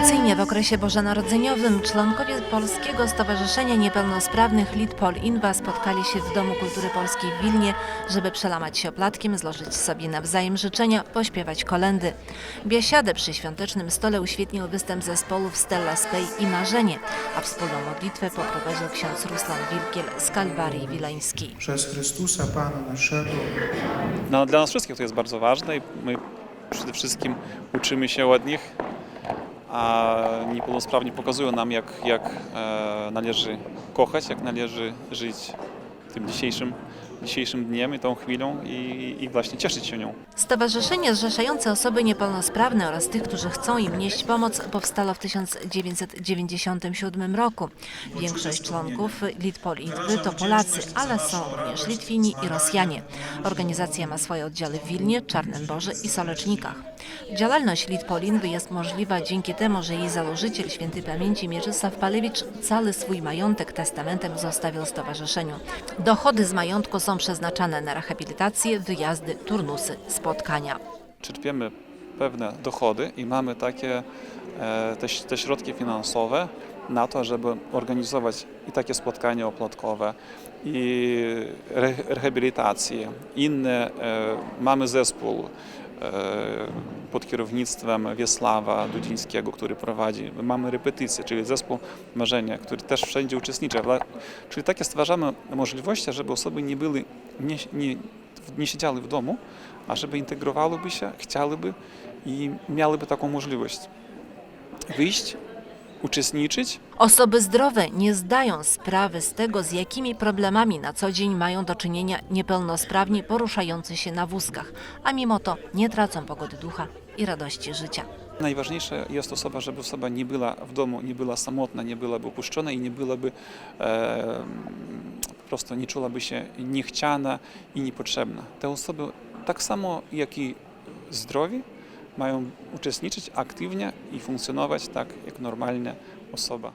Tradycyjnie w okresie bożonarodzeniowym członkowie Polskiego Stowarzyszenia Niepełnosprawnych Litpol Inwa spotkali się w Domu Kultury Polskiej w Wilnie, żeby przelamać się oplatkiem, złożyć sobie nawzajem życzenia, pośpiewać kolendy. Biesiadę przy świątecznym stole uświetnił występ zespołów Stella Spej i Marzenie, a wspólną modlitwę poprowadził ksiądz Ruslan Wilkiel z Kalwarii Wileńskiej. przez Chrystusa Pana naszego. No, dla nas wszystkich to jest bardzo ważne i my przede wszystkim uczymy się od nich, a niepełnosprawni pokazują nam, jak, jak e, należy kochać, jak należy żyć tym dzisiejszym, dzisiejszym dniem i tą chwilą i, i właśnie cieszyć się nią. Stowarzyszenie zrzeszające osoby niepełnosprawne oraz tych, którzy chcą im nieść pomoc, powstało w 1997 roku. Większość członków Litpol to Polacy, ale są również Litwini i Rosjanie. Organizacja ma swoje oddziały w Wilnie, Czarnym Boże i Solecznikach. Działalność Litpolinwy jest możliwa dzięki temu, że jej założyciel świętej pamięci Mieczysław Palewicz cały swój majątek testamentem zostawił stowarzyszeniu. Dochody z majątku są przeznaczane na rehabilitację, wyjazdy, turnusy, spotkania. czerpiemy pewne dochody i mamy takie e, te, te środki finansowe na to, żeby organizować i takie spotkania opłatkowe, i re, rehabilitacje, inne. E, mamy zespół pod kierownictwem Wiesława Dudzińskiego, który prowadzi. Mamy repetycje, czyli zespół marzenia, który też wszędzie uczestniczy. Czyli takie stwarzamy możliwości, żeby osoby nie były, nie, nie, nie siedziały w domu, a żeby integrowałyby się, chciałyby i miałyby taką możliwość wyjść, uczestniczyć Osoby zdrowe nie zdają sprawy z tego, z jakimi problemami na co dzień mają do czynienia niepełnosprawni poruszający się na wózkach, a mimo to nie tracą pogody ducha i radości życia. Najważniejsze jest osoba, żeby osoba nie była w domu, nie była samotna, nie byłaby opuszczona i nie byłaby e, po prostu nie czułaby się niechciana i niepotrzebna. Te osoby tak samo jak i zdrowi mają uczestniczyć aktywnie i funkcjonować tak jak normalna osoba.